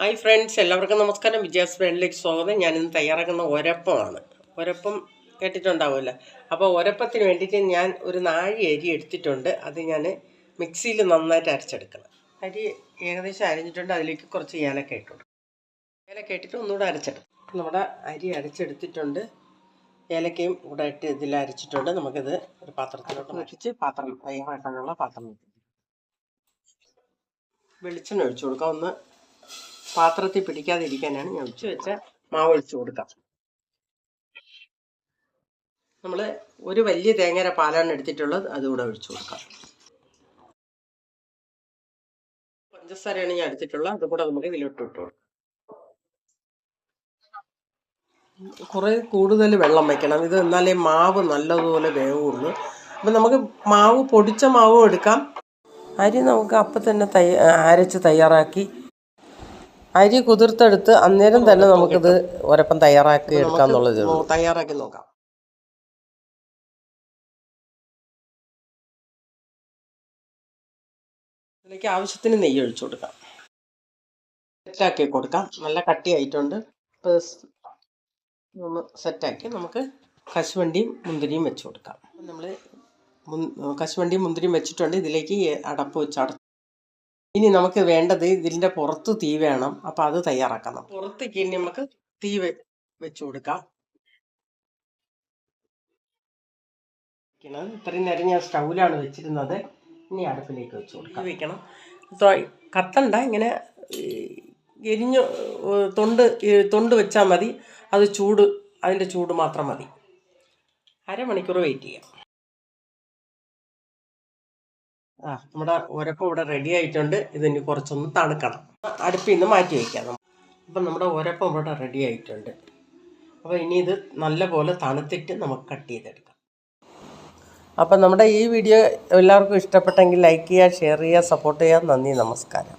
Hi friends എല്ലാവർക്കും നമസ്കാരം. വിജയാസ് ബ്രാൻഡിലേക്ക് സ്വാഗതം. ഞാനിന്ന് തയ്യാറാക്കുന്ന ഒരപ്പമാണ്. ഒരപ്പം കേട്ടിട്ടുണ്ടാവുമല്ലോ. അപ്പോൾ ഒരപ്പത്തിന് വേണ്ടിയിട്ട് ഞാൻ ഒരു നാഴി അരി എടുത്തിട്ടുണ്ട്. അത് ഞാൻ മിക്സിയിൽ നന്നായിട്ട് അരച്ചെടുക്കണം. അരി ഏകദേശം അരിഞ്ഞിട്ടുണ്ട്. അതിലേക്ക് കുറച്ച് ഏലക്ക ഇട്ടു കൊടുക്കും ഏലക്ക ഇട്ടിട്ട് ഒന്നുകൂടെ അരച്ചെടുക്കും നമ്മുടെ അരി അരച്ചെടുത്തിട്ടുണ്ട്. ഏലക്കയും കൂടെ ഇട്ട് ഇതിൽ അരച്ചിട്ടുണ്ട്. നമുക്കിത് ഒരു പാത്രത്തിലോട്ട് ഒഴിച്ച് പാത്രം തയ്യാറാക്കാനുള്ള പാത്രം വെക്കും. വെളിച്ചെണ്ണ ഒഴിച്ചു കൊടുക്കാം. ഒന്ന് പാത്രത്തിൽ പിടിക്കാതിരിക്കാനാണ് ഞാൻ ഒഴിച്ചു വെച്ച മാവ് ഒഴിച്ചു കൊടുക്കാം. നമ്മൾ ഒരു വലിയ തേങ്ങര പാലാണ് എടുത്തിട്ടുള്ളത്. അതുകൂടെ ഒഴിച്ചു കൊടുക്കാം. പഞ്ചസാരയാണ് ഞാൻ എടുത്തിട്ടുള്ളത്. അതും കൂടെ നമുക്ക് ഇതിലോട്ട് ഇട്ട് കൊടുക്കാം. കുറെ കൂടുതൽ വെള്ളം വയ്ക്കണം. ഇത് എന്നാലേ മാവ് നല്ലതുപോലെ വേവുള്ളൂ. അപ്പം നമുക്ക് മാവ് പൊടിച്ച മാവും എടുക്കാം. അരി നമുക്ക് അപ്പം തന്നെ തയ്യ അരച്ച് തയ്യാറാക്കി. അരി കുതിർത്തെടുത്ത് അന്നേരം തന്നെ നമുക്കിത് ഒരപ്പം തയ്യാറാക്കി എടുക്കാം എടുക്കാന്നുള്ളത് തയ്യാറാക്കി നോക്കാം. ഇതിലേക്ക് ആവശ്യത്തിന് നെയ്യ് ഒഴിച്ചു കൊടുക്കാം. സെറ്റാക്കി കൊടുക്കാം. നല്ല കട്ടിയായിട്ടുണ്ട്. ഇപ്പോൾ ഒന്ന് സെറ്റാക്കി നമുക്ക് കശുവണ്ടിയും മുന്തിരിയും വെച്ച് കൊടുക്കാം. നമ്മൾ കശുവണ്ടിയും മുന്തിരിയും വെച്ചിട്ടുണ്ട്. ഇതിലേക്ക് അടപ്പ് വെച്ച് അട ഇനി നമുക്ക് വേണ്ടത് ഇതിന്റെ പുറത്ത് തീ വേണം. അപ്പം അത് തയ്യാറാക്കാം നമുക്ക്. പുറത്തേക്ക് ഇനി നമുക്ക് തീ വെച്ച് കൊടുക്കാം. ഇത്രയും നേരം ഞാൻ സ്റ്റൗവിലാണ് വെച്ചിരുന്നത്. ഇനി അടുപ്പിലേക്ക് വെച്ച് കൊടുക്കാം. വെക്കണം. കത്തണ്ട. ഇങ്ങനെ എരിഞ്ഞു തൊണ്ട് തൊണ്ട് വെച്ചാൽ മതി. അത് ചൂട് അതിന്റെ ചൂട് മാത്രം മതി. അരമണിക്കൂർ വെയിറ്റ് ചെയ്യാം. ആ നമ്മുടെ ഉരപ്പം ഇവിടെ റെഡി ആയിട്ടുണ്ട്. ഇതിന് കുറച്ചൊന്ന് തണുക്കണം. അടുപ്പിൽ നിന്ന് മാറ്റി വയ്ക്കാം അപ്പം നമ്മുടെ ഉരപ്പം ഇവിടെ റെഡി ആയിട്ടുണ്ട്. അപ്പോൾ ഇനി ഇത് നല്ലപോലെ തണുത്തിട്ട് നമുക്ക് കട്ട് ചെയ്തെടുക്കാം. അപ്പം നമ്മുടെ ഈ വീഡിയോ എല്ലാവർക്കും ഇഷ്ടപ്പെട്ടെങ്കിൽ ലൈക്ക് ചെയ്യുക ഷെയർ ചെയ്യുക സപ്പോർട്ട് ചെയ്യുക. നന്ദി നമസ്കാരം.